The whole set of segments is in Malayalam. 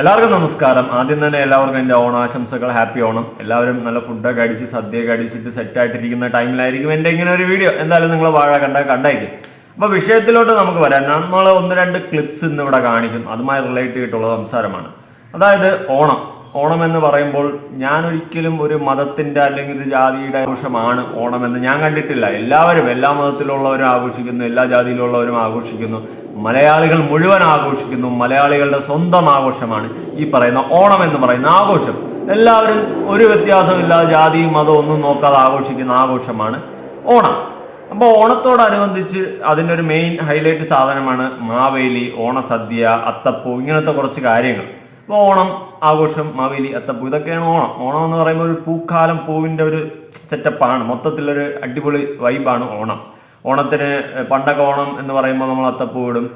എല്ലാവർക്കും നമസ്കാരം. ആദ്യം തന്നെ എല്ലാവർക്കും എന്റെ ഓണാശംസകൾ ഹാപ്പി ഓണം. എല്ലാവരും നല്ല ഫുഡൊക്കെ അടിച്ച് സദ്യയൊക്കെ അടിച്ചിട്ട് സെറ്റ് ആയിട്ടിരിക്കുന്ന ടൈമിലായിരിക്കും എന്റെ ഇങ്ങനെ ഒരു വീഡിയോ എന്തായാലും നിങ്ങൾ വാഴ കണ്ട കണ്ടായിരിക്കും. അപ്പൊ വിഷയത്തിലോട്ട് നമുക്ക് വരാം. നമ്മൾ ഒന്ന് രണ്ട് ക്ലിപ്സ് ഇന്ന് ഇവിടെ കാണിക്കും. അതുമായി റിലേറ്റ് ചെയ്തിട്ടുള്ള സംസാരമാണ്. അതായത് ഓണം. ഓണം എന്ന് പറയുമ്പോൾ ഞാൻ ഒരിക്കലും ഒരു മതത്തിന്റെ അല്ലെങ്കിൽ ഒരു ജാതിയുടെ ആഘോഷമാണ് ഓണം എന്ന് ഞാൻ കണ്ടിട്ടില്ല. എല്ലാവരും എല്ലാ മതത്തിലുള്ളവരും ആഘോഷിക്കുന്നു എല്ലാ ജാതിയിലുള്ളവരും ആഘോഷിക്കുന്നു. മലയാളികൾ മുഴുവൻ ആഘോഷിക്കുന്നു. മലയാളികളുടെ സ്വന്തം ആഘോഷമാണ് ഈ പറയുന്ന ഓണം എന്ന് പറയുന്ന ആഘോഷം. എല്ലാവരും ഒരു വ്യത്യാസമില്ലാതെ ജാതിയും മതവും ഒന്നും നോക്കാതെ ആഘോഷിക്കുന്ന ആഘോഷമാണ് ഓണം. അപ്പോൾ ഓണത്തോടനുബന്ധിച്ച് അതിന്റെ ഒരു മെയിൻ ഹൈലൈറ്റ് സാധനമാണ് മാവേലി ഓണസദ്യ അത്തപ്പൂ ഇങ്ങനത്തെ കുറച്ച് കാര്യങ്ങൾ. അപ്പോൾ ഓണം ആഘോഷം മാവേലി അത്തപ്പൂ ഇതൊക്കെയാണ് ഓണം. ഓണം എന്ന് പറയുമ്പോൾ ഒരു പൂക്കാലം പൂവിന്റെ ഒരു സെറ്റപ്പാണ് മൊത്തത്തിലൊരു അടിപൊളി വൈബാണ് ഓണം. ഓണത്തിന് പണ്ടൊക്കെ ഓണം എന്ന് പറയുമ്പോൾ നമ്മൾ അത്തപ്പൂ ഇടും.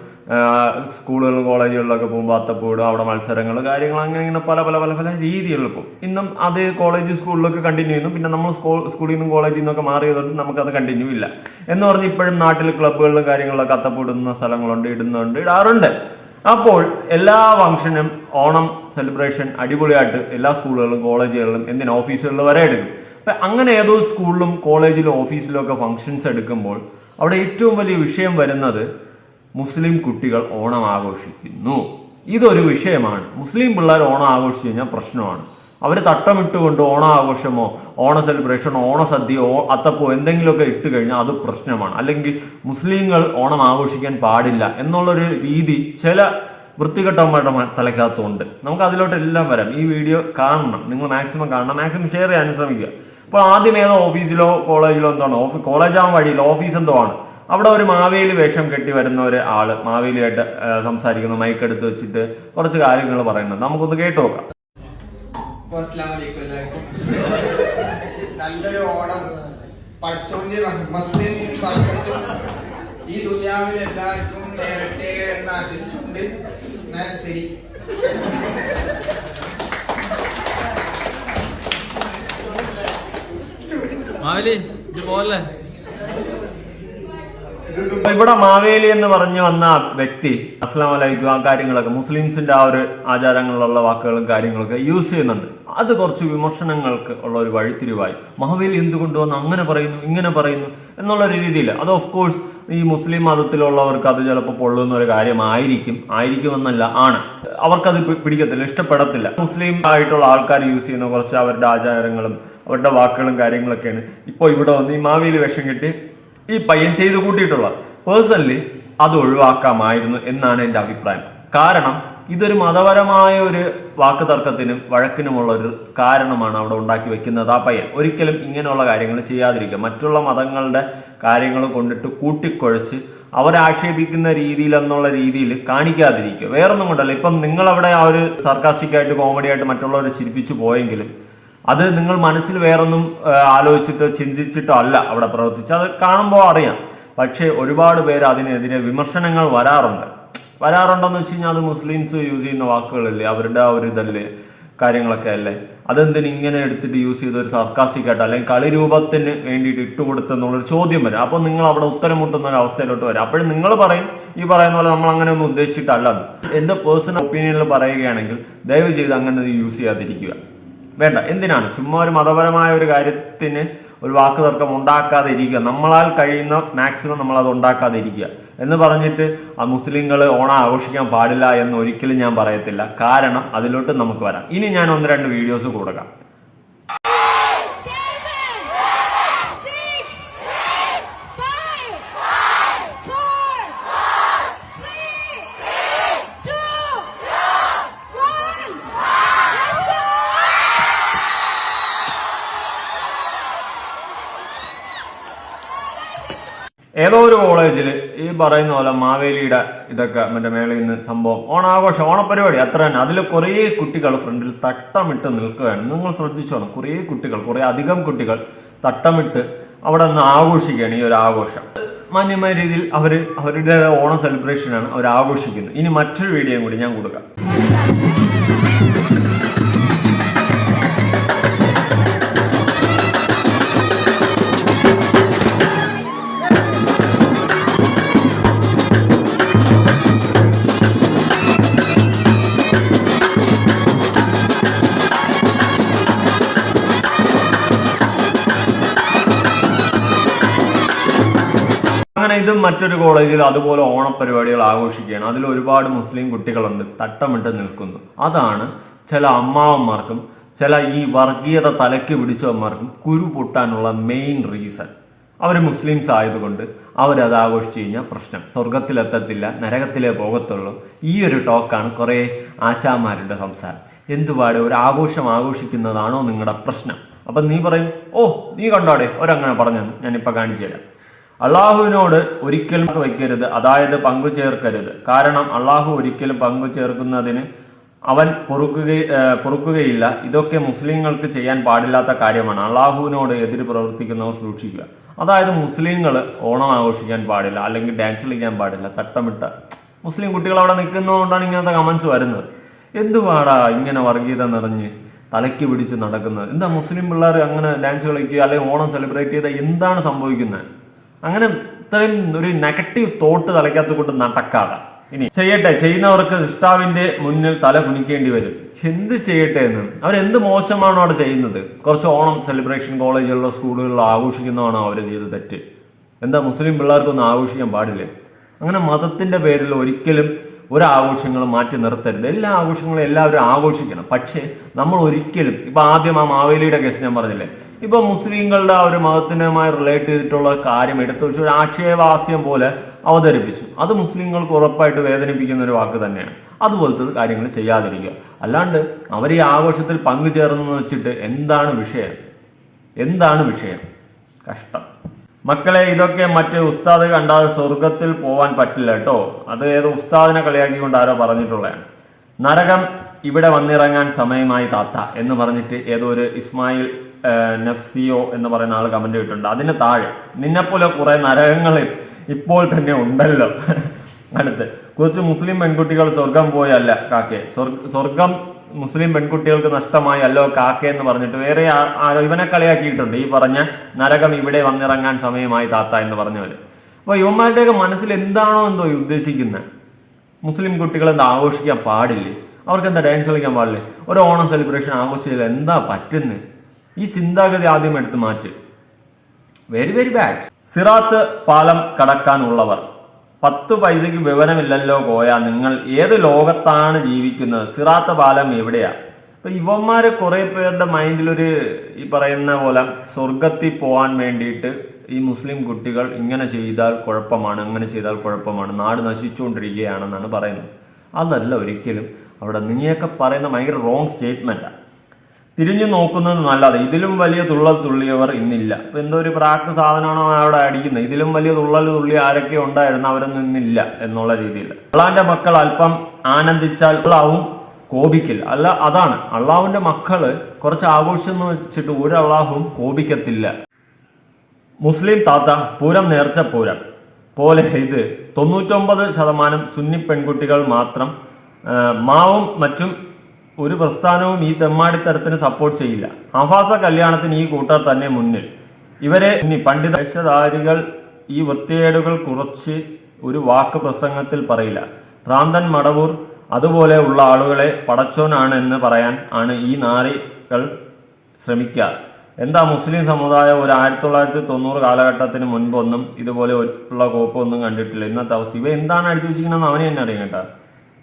സ്കൂളുകളിലും കോളേജുകളിലൊക്കെ പോകുമ്പോൾ അത്തപ്പൂ ഇടും. അവിടെ മത്സരങ്ങൾ കാര്യങ്ങൾ അങ്ങനെ ഇങ്ങനെ പല പല പല പല രീതികളിൽ പോകും. ഇന്നും അത് കോളേജ് സ്കൂളിലൊക്കെ കണ്ടിന്യൂ ചെയ്യുന്നു. പിന്നെ നമ്മൾ സ്കൂൾ സ്കൂളിൽ നിന്നും കോളേജിൽ നിന്നൊക്കെ മാറിയതുകൊണ്ട് നമുക്കത് കണ്ടിന്യൂ ഇല്ല. എന്ന് പറഞ്ഞ് ഇപ്പോഴും നാട്ടിൽ ക്ലബ്ബുകളിലും കാര്യങ്ങളിലൊക്കെ അത്തപ്പൂ ഇടുന്ന സ്ഥലങ്ങളുണ്ട് ഇടുന്നുണ്ട് ഇടാറുണ്ട്. അപ്പോൾ എല്ലാ ഫംഗ്ഷനും ഓണം സെലിബ്രേഷൻ അടിപൊളിയായിട്ട് എല്ലാ സ്കൂളുകളിലും കോളേജുകളിലും എന്തിനും ഓഫീസുകളിലും വരെ എടുക്കും. അപ്പം അങ്ങനെ ഏതോ സ്കൂളിലും കോളേജിലും ഓഫീസിലും ഒക്കെ ഫങ്ഷൻസ് എടുക്കുമ്പോൾ അവിടെ ഏറ്റവും വലിയ വിഷയം വരുന്നത് മുസ്ലിം കുട്ടികൾ ഓണം ആഘോഷിക്കുന്നു. ഇതൊരു വിഷയമാണ്. മുസ്ലിം പിള്ളേർ ഓണം ആഘോഷിച്ചു കഴിഞ്ഞാൽ പ്രശ്നമാണ്. അവർ തട്ടമിട്ടുകൊണ്ട് ഓണം ആഘോഷമോ ഓണ സെലിബ്രേഷനോ ഓണസദ്യയോ അത്തപ്പോ എന്തെങ്കിലുമൊക്കെ ഇട്ട് കഴിഞ്ഞാൽ അത് പ്രശ്നമാണ്. അല്ലെങ്കിൽ മുസ്ലിങ്ങൾ ഓണം ആഘോഷിക്കാൻ പാടില്ല എന്നുള്ളൊരു രീതി ചില വൃത്തികെട്ടവന്മാരുടെ മ- തലയ്ക്കകത്തുണ്ട്. നമുക്ക് അതിലോട്ട് എല്ലാം വരാം. ഈ വീഡിയോ കാണണം. നിങ്ങൾ മാക്സിമം കാണണം. മാക്സിമം ഷെയർ ചെയ്യാൻ ശ്രമിക്കുക. അപ്പോൾ ആദ്യം ഏതോ ഓഫീസിലോ കോളേജിലോ എന്താണ്? ഓഫീസ് കോളേജ് ആവാൻ വഴിയില്ല ഓഫീസ് എന്തോ ആണ്. അവിടെ ഒരു മാവേലി വേഷം കെട്ടി വരുന്ന ഒരു ആൾ മാവേലിയായിട്ട് സംസാരിക്കുന്നു മൈക്ക് എടുത്ത് വെച്ചിട്ട് കുറച്ച് കാര്യങ്ങൾ പറയുന്നത് നമുക്കൊന്ന് കേട്ടു നോക്കാം. നല്ലൊരു ഓണം. പഠിച്ചോന്റെ റഹ്മത്തും ബർക്കത്തും ഈ ദുനിയാവിൽ എല്ലാവർക്കും നേരട്ടെ എന്ന് ആശിച്ചുകൊണ്ട് ശരി. ഇത് ഇവിടെ മാവേലി എന്ന് പറഞ്ഞു വന്ന വ്യക്തി അസ്ലാം വലൈക്കും ആ കാര്യങ്ങളൊക്കെ മുസ്ലിംസിന്റെ ആ ഒരു ആചാരങ്ങളിലുള്ള വാക്കുകളും കാര്യങ്ങളൊക്കെ യൂസ് ചെയ്യുന്നുണ്ട്. അത് കുറച്ച് വിമർശനങ്ങൾക്ക് ഉള്ള ഒരു വഴിത്തിരിവായി. മഹാവേലി എന്തുകൊണ്ട് വന്ന്? അങ്ങനെ പറയുന്നു ഇങ്ങനെ പറയുന്നു എന്നുള്ള ഒരു രീതിയിൽ അത് ഓഫ് കോഴ്സ് ഈ മുസ്ലിം മതത്തിലുള്ളവർക്ക് അത് ചിലപ്പോൾ പൊള്ളുന്ന ഒരു കാര്യമായിരിക്കും ആയിരിക്കുമെന്നല്ല ആണ്. അവർക്കത് പിടിക്കത്തില്ല ഇഷ്ടപ്പെടത്തില്ല. മുസ്ലിം ആയിട്ടുള്ള ആൾക്കാർ യൂസ് ചെയ്യുന്ന കുറച്ച് അവരുടെ ആചാരങ്ങളും അവരുടെ വാക്കുകളും കാര്യങ്ങളൊക്കെയാണ്. ഇപ്പോൾ ഇവിടെ വന്ന് ഈ മാവിയിൽ വിഷം കെട്ടി ഈ പയ്യൻ ചെയ്ത് കൂട്ടിയിട്ടുള്ള പേഴ്സണലി അത് ഒഴിവാക്കാമായിരുന്നു എന്നാണ് എന്റെ അഭിപ്രായം. കാരണം ഇതൊരു മതപരമായ ഒരു വാക്ക് തർക്കത്തിനും വഴക്കിനുമുള്ള ഒരു കാരണമാണ് അവിടെ ഉണ്ടാക്കി വെക്കുന്നത് ആ പയ്യൻ. ഒരിക്കലും ഇങ്ങനെയുള്ള കാര്യങ്ങൾ ചെയ്യാതിരിക്കുക. മറ്റുള്ള മതങ്ങളുടെ കാര്യങ്ങൾ കൊണ്ടിട്ട് കൂട്ടിക്കുഴച്ച് അവരെ ആക്ഷേപിക്കുന്ന രീതിയിൽ എന്നുള്ള രീതിയിൽ കാണിക്കാതിരിക്കുക. വേറൊന്നും കൊണ്ടല്ല. ഇപ്പം നിങ്ങളവിടെ ആ ഒരു സർക്കാസ്റ്റിക് ആയിട്ട് കോമഡി ആയിട്ട് മറ്റുള്ളവരെ ചിരിപ്പിച്ചു പോയെങ്കിലും അത് നിങ്ങൾ മനസ്സിൽ വേറൊന്നും ആലോചിച്ചിട്ടോ ചിന്തിച്ചിട്ടോ അല്ല അവിടെ പ്രവർത്തിച്ചത്. അത് കാണുമ്പോൾ അറിയാം. പക്ഷേ ഒരുപാട് പേര് അതിനെതിരെ വിമർശനങ്ങൾ വരാറുണ്ട്. വരാറുണ്ടെന്ന് വെച്ച് കഴിഞ്ഞാൽ അത് മുസ്ലിംസ് യൂസ് ചെയ്യുന്ന വാക്കുകളല്ലേ? അവരുടെ ആ ഒരു ഇതല്ലേ? കാര്യങ്ങളൊക്കെ അല്ലേ? അതെന്തിന് ഇങ്ങനെ എടുത്തിട്ട് യൂസ് ചെയ്ത ഒരു സർക്കാസിക്കായിട്ട് അല്ലെങ്കിൽ കളി രൂപത്തിന് വേണ്ടിയിട്ട് ഇട്ടുകൊടുത്തെന്നുള്ളൊരു ചോദ്യം വരും. അപ്പോൾ നിങ്ങൾ അവിടെ ഉത്തരം മുട്ടുന്ന ഒരു അവസ്ഥയിലോട്ട് വരും. അപ്പോഴും നിങ്ങൾ പറയും. ഈ പറയുന്ന പോലെ നമ്മൾ അങ്ങനെ ഒന്നും ഉദ്ദേശിച്ചിട്ടല്ല എന്റെ പേഴ്സണൽ ഒപ്പീനിയനിൽ പറയുകയാണെങ്കിൽ ദയവ് ചെയ്ത് അങ്ങനെ യൂസ് ചെയ്യാതിരിക്കുക. വേണ്ട. എന്തിനാണ്? ചുമ്മാ ഒരു മതപരമായ ഒരു കാര്യത്തിന് ഒരു വാക്ക് തർക്കം ഉണ്ടാക്കാതെ ഇരിക്കുക നമ്മളാൽ കഴിയുന്ന മാക്സിമം നമ്മൾ അത് ഉണ്ടാക്കാതെ ഇരിക്കുക എന്ന് പറഞ്ഞിട്ട് ആ മുസ്ലിങ്ങൾ ഓണം ആഘോഷിക്കാൻ പാടില്ല എന്ന് ഒരിക്കലും ഞാൻ പറയത്തില്ല. കാരണം അതിലോട്ട് നമുക്ക് വരാം. ഇനി ഞാൻ ഒന്ന് രണ്ട് വീഡിയോസ് കൊടുക്കാം ഏതോ ഒരു കോളേജിൽ ഈ പറയുന്ന പോലെ മാവേലിയുടെ ഇതൊക്കെ മറ്റേ മേളയിൽ നിന്ന് സംഭവം ഓണാഘോഷം ഓണപരിപാടി അത്ര തന്നെ. അതിൽ കുറേ കുട്ടികൾ ഫ്രണ്ടിൽ തട്ടമിട്ട് നിൽക്കുകയാണ്. നിങ്ങൾ ശ്രദ്ധിച്ചോണം കുറേ കുട്ടികൾ കുറേ അധികം കുട്ടികൾ തട്ടമിട്ട് അവിടെ നിന്ന് ആഘോഷിക്കുകയാണ് ഈ ഒരു ആഘോഷം. മാന്യമായ രീതിയിൽ അവർ അവരുടെ ഓണം സെലിബ്രേഷനാണ് അവർ ആഘോഷിക്കുന്നത്. ഇനി മറ്റൊരു വീഡിയോയും കൂടി ഞാൻ കൊടുക്കാം. അങ്ങനെ ഇതും മറ്റൊരു കോളേജിൽ അതുപോലെ ഓണപ്പരിപാടികൾ ആഘോഷിക്കുകയാണ്. അതിൽ ഒരുപാട് മുസ്ലിം കുട്ടികളുണ്ട്. തട്ടമിട്ട് നിൽക്കുന്നു. അതാണ് ചില അമ്മാവന്മാർക്കും ചില ഈ വർഗീയത തലയ്ക്ക് പിടിച്ചവന്മാർക്കും കുരു പൊട്ടാനുള്ള മെയിൻ റീസൺ അവർ മുസ്ലിംസ് ആയതുകൊണ്ട് അവരത് ആഘോഷിച്ച് കഴിഞ്ഞാൽ പ്രശ്നം. സ്വർഗത്തിലെത്തത്തില്ല നരകത്തിലേ പോകത്തുള്ളൂ. ഈ ഒരു ടോക്കാണ് കുറേ ആശാമാരുടെ സംസാരം. എന്തുപാടെ ഒരു ആഘോഷം ആഘോഷിക്കുന്നതാണോ നിങ്ങളുടെ പ്രശ്നം? അപ്പം നീ പറയും ഓ നീ കണ്ടോടെ? ഒരങ്ങനെ പറഞ്ഞു ഞാനിപ്പോൾ കാണിച്ചു തരാം. അള്ളാഹുവിനോട് ഒരിക്കലും വയ്ക്കരുത് അതായത് പങ്കു ചേർക്കരുത്. കാരണം അള്ളാഹു ഒരിക്കലും പങ്കു ചേർക്കുന്നതിന് അവൻ പൊറുക്കുക പൊറുക്കുകയില്ല. ഇതൊക്കെ മുസ്ലിങ്ങൾക്ക് ചെയ്യാൻ പാടില്ലാത്ത കാര്യമാണ്. അള്ളാഹുവിനോട് എതിര് പ്രവർത്തിക്കുന്നവർ സൂക്ഷിക്കുക. അതായത് മുസ്ലിങ്ങൾ ഓണം ആഘോഷിക്കാൻ പാടില്ല അല്ലെങ്കിൽ ഡാൻസ് കളിക്കാൻ പാടില്ല തട്ടമിട്ട. മുസ്ലിം കുട്ടികൾ അവിടെ നിൽക്കുന്നതുകൊണ്ടാണ് ഇങ്ങനത്തെ കമൻസ് വരുന്നത്. എന്ത് പാടാ ഇങ്ങനെ വർഗീയത നിറഞ്ഞ് തലയ്ക്ക് പിടിച്ച് നടക്കുന്നത്? എന്താ മുസ്ലിം പിള്ളേർ അങ്ങനെ ഡാൻസ് കളിക്കുക അല്ലെങ്കിൽ ഓണം സെലിബ്രേറ്റ് ചെയ്താൽ എന്താണ് സംഭവിക്കുന്നത്? അങ്ങനെ ഇത്രയും ഒരു നെഗറ്റീവ് തോട്ട് തലയ്ക്കകത്ത് കൊണ്ട് നടക്കാതെ. ഇനി ചെയ്യട്ടെ ചെയ്യുന്നവർക്ക് ഇഷ്ടാവിന്റെ മുന്നിൽ തല കുനിക്കേണ്ടി വരും. എന്ത് ചെയ്യട്ടെ എന്ന്? അവരെന്ത് മോശമാണോ അവിടെ ചെയ്യുന്നത്? കുറച്ച് ഓണം സെലിബ്രേഷൻ കോളേജുകളിലോ സ്കൂളുകളിലോ ആഘോഷിക്കുന്നതാണോ അവർ ചെയ്ത് തെറ്റ്? എന്താ മുസ്ലിം പിള്ളേർക്കൊന്നും ആഘോഷിക്കാൻ പാടില്ലേ? അങ്ങനെ മതത്തിന്റെ പേരിൽ ഒരിക്കലും ഒരു മാറ്റി നിർത്തരുത്. എല്ലാ ആഘോഷങ്ങളും എല്ലാവരും ആഘോഷിക്കണം. പക്ഷേ നമ്മൾ ഒരിക്കലും ഇപ്പൊ ആദ്യം ആ മാവേലിയുടെ കേസ് ഞാൻ പറഞ്ഞില്ലേ? ഇപ്പൊ മുസ്ലിങ്ങളുടെ ആ ഒരു മതത്തിനുമായി റിലേറ്റ് ചെയ്തിട്ടുള്ള കാര്യം എടുത്തു വെച്ച് ഒരു ആക്ഷേപാസ്യം പോലെ അവതരിപ്പിച്ചു. അത് മുസ്ലിങ്ങൾക്ക് ഉറപ്പായിട്ട് വേദനിപ്പിക്കുന്ന ഒരു വാക്ക് തന്നെയാണ്. അതുപോലത്തെ കാര്യങ്ങൾ ചെയ്യാതിരിക്കുക. അല്ലാണ്ട് അവർ ഈ ആഘോഷത്തിൽ പങ്കുചേർന്നെന്ന് വെച്ചിട്ട് എന്താണ് വിഷയം? എന്താണ് വിഷയം? കഷ്ടം. മക്കളെ ഇതൊക്കെ മറ്റ് ഉസ്താദ് കണ്ടാൽ സ്വർഗത്തിൽ പോവാൻ പറ്റില്ല കേട്ടോ. അത് ഏത് ഉസ്താദിനെ കളിയാക്കിക്കൊണ്ട് ആരോ പറഞ്ഞിട്ടുള്ളതാണ് നരകം ഇവിടെ വന്നിറങ്ങാൻ സമയമായി താത്ത എന്ന് പറഞ്ഞിട്ട് ഏതോ ഒരു ഇസ്മായിൽ നഫ്സിയോ എന്ന് പറയുന്ന ആൾ കമന്റ് ചെയ്തിട്ടുണ്ട് അതിന് താഴെ നിന്നെപ്പോലെ കുറെ നരകങ്ങൾ ഇപ്പോൾ തന്നെ ഉണ്ടല്ലോ. അടുത്ത് കുറച്ച് മുസ്ലിം പെൺകുട്ടികൾ സ്വർഗം പോയല്ല കാക്കെ. സ്വർഗ- സ്വർഗം മുസ്ലിം പെൺകുട്ടികൾക്ക് നഷ്ടമായി അല്ലോ കാക്കെ എന്ന് പറഞ്ഞിട്ട് വേറെ ഇവനെ കളിയാക്കിയിട്ടുണ്ട്. ഈ പറഞ്ഞ നരകം ഇവിടെ വന്നിറങ്ങാൻ സമയമായി താത്ത എന്ന് പറഞ്ഞവര്. അപ്പൊ ഇവന്മാരുടെയൊക്കെ മനസ്സിൽ എന്താണോ എന്തോ ഉദ്ദേശിക്കുന്നത് മുസ്ലിം കുട്ടികൾ എന്താ ആഘോഷിക്കാൻ പാടില്ലേ? അവർക്ക് എന്താ ഡാൻസ് കളിക്കാൻ പാടില്ലേ? ഒരു ഓണം സെലിബ്രേഷൻ ആഘോഷിച്ചില്ല എന്താ പറ്റുന്നത് ഈ ചിന്താഗതി ആദ്യം എടുത്ത് മാറ്റി. വെരി വെരി ബാഡ് സിറാത്ത് പാലം കടക്കാനുള്ളവർ. പത്ത് പൈസയ്ക്ക് വിവരമില്ലല്ലോ കോയ നിങ്ങൾ ഏത് ലോകത്താണ് ജീവിക്കുന്നത്? സിറാത്ത പാലം എവിടെയാ? അപ്പൊ ഇവന്മാര് കുറെ പേരുടെ മൈൻഡിലൊരു ഈ പറയുന്ന പോലെ സ്വർഗത്തിൽ പോവാൻ വേണ്ടിയിട്ട് ഈ മുസ്ലിം കുട്ടികൾ ഇങ്ങനെ ചെയ്താൽ കുഴപ്പമാണ് അങ്ങനെ ചെയ്താൽ കുഴപ്പമാണ് നാട് നശിച്ചുകൊണ്ടിരിക്കുകയാണെന്നാണ് പറയുന്നത്. അതല്ല ഒരിക്കലും. അവിടെ നീയൊക്കെ പറയുന്ന ഭയങ്കര റോങ് സ്റ്റേറ്റ്മെന്റാണ് തിരിഞ്ഞു നോക്കുന്നത് നല്ലത്. ഇതിലും വലിയ തുള്ളൽ തുള്ളിയവർ ഇന്നില്ല. ഇപ്പൊ എന്തോ ഒരു പ്രാക്ക് സാധനമാണോ അവിടെ അടിക്കുന്നത് ഇതിലും വലിയ തുള്ളൽ തുള്ളി ആരൊക്കെ ഉണ്ടായിരുന്നു അവരൊന്നും ഇന്നില്ല എന്നുള്ള രീതിയിൽ. അള്ളാന്റെ മക്കൾ അല്പം ആനന്ദിച്ചാൽ അള്ളാവും കോപിക്കില്ല. അല്ല അതാണ്. അള്ളാഹുവിന്റെ മക്കൾ കുറച്ച് ആഘോഷം വെച്ചിട്ട് ഒരു അള്ളാഹും കോപിക്കത്തില്ല. മുസ്ലിം താത്ത പൂരം നേർച്ച പൂരം. പോലെ ഇത് തൊണ്ണൂറ്റൊമ്പത് ശതമാനം സുന്നി പെൺകുട്ടികൾ മാത്രം മാവും മറ്റും ഒരു പ്രസ്ഥാനവും ഈ തെമ്മാടിത്തരത്തിന് സപ്പോർട്ട് ചെയ്യില്ല. ആഫാസ കല്യാണത്തിന് ഈ കൂട്ടർ തന്നെ മുന്നിൽ. ഇവരെ ഇനി പണ്ഡിത വേഷധാരികൾ ഈ വൃത്തികേടുകൾ കുറച്ച് ഒരു വാക്ക് പ്രസംഗത്തിൽ പറയില്ല. ഭ്രാന്തൻ മടവൂർ അതുപോലെ ഉള്ള ആളുകളെ പടച്ചോനാണ് എന്ന് പറയാൻ ആണ് ഈ നാരികൾ ശ്രമിക്കുക. എന്താ മുസ്ലിം സമുദായം ഒരു ആയിരത്തി തൊള്ളായിരത്തി തൊണ്ണൂറ് കാലഘട്ടത്തിന് മുൻപൊന്നും ഇതുപോലെ ഉള്ള കോപ്പൊന്നും കണ്ടിട്ടില്ല. ഇന്നത്തെ അവസ്ഥ. ഇവ എന്താണ് അടിച്ചു വെച്ചിരിക്കണമെന്ന് അവനെ തന്നെ അറിയാം കേട്ടോ.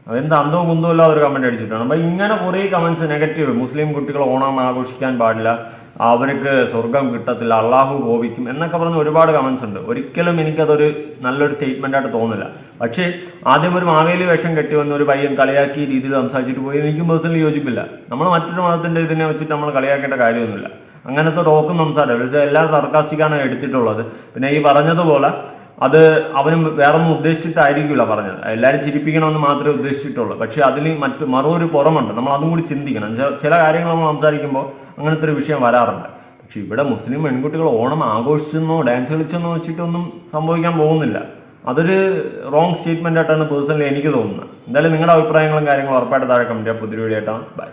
അതെന്താ അന്തവും കുന്തവും ഇല്ലാതെ ഒരു കമന്റ് അടിച്ചിട്ടാണ്. അപ്പൊ ഇങ്ങനെ കുറേ കമന്റ്സ് നെഗറ്റീവ് മുസ്ലിം കുട്ടികൾ ഓണം ആഘോഷിക്കാൻ പാടില്ല അവർക്ക് സ്വർഗം കിട്ടത്തില്ല അള്ളാഹു കോപിക്കും എന്നൊക്കെ പറഞ്ഞ് ഒരുപാട് കമന്റ്സ് ഉണ്ട്. ഒരിക്കലും എനിക്കതൊരു നല്ലൊരു സ്റ്റേറ്റ്മെന്റ് ആയിട്ട് തോന്നില്ല. പക്ഷേ ആദ്യം ഒരു മാവേലി വേഷം കെട്ടി വന്ന ഒരു പയ്യൻ കളിയാക്കിയ രീതിയിൽ സംസാരിച്ചിട്ട് പോയി. എനിക്കും പേഴ്സണലി യോജിപ്പില്ല. നമ്മൾ മറ്റൊരു മതത്തിന്റെ ഇതിനെ വെച്ചിട്ട് നമ്മൾ കളിയാക്കേണ്ട കാര്യമൊന്നുമില്ല. അങ്ങനത്തെ ടോക്കും സംസാരം. എല്ലാവരും എല്ലാം സർക്കാസ്റ്റിക്കാണ് എടുത്തിട്ടുള്ളത്. പിന്നെ ഈ പറഞ്ഞതുപോലെ അത് അവനും വേറൊന്നും ഉദ്ദേശിച്ചിട്ടായിരിക്കില്ല പറഞ്ഞത്. എല്ലാവരും ചിരിപ്പിക്കണമെന്ന് മാത്രമേ ഉദ്ദേശിച്ചിട്ടുള്ളൂ. പക്ഷേ അതിൽ മറ്റു മറൊരു പുറമുണ്ട്. നമ്മൾ അതും കൂടി ചിന്തിക്കണം. ചില കാര്യങ്ങൾ നമ്മൾ സംസാരിക്കുമ്പോൾ അങ്ങനത്തെ ഒരു വിഷയം വരാറുണ്ട്. പക്ഷേ ഇവിടെ മുസ്ലിം പെൺകുട്ടികൾ ഓണം ആഘോഷിച്ചെന്നോ ഡാൻസ് കളിച്ചെന്നോ വെച്ചിട്ടൊന്നും സംഭവിക്കാൻ പോകുന്നില്ല. അതൊരു റോങ് സ്റ്റേറ്റ്മെന്റ് ആയിട്ടാണ് പേഴ്സണലി എനിക്ക് തോന്നുന്നത്. എന്തായാലും നിങ്ങളുടെ അഭിപ്രായങ്ങളും കാര്യങ്ങളും ഉറപ്പായിട്ട് താഴെ കമന്റ് ചെയ്യാം. പുതിയ വീഡിയോ ആയിട്ടാണ് ബൈ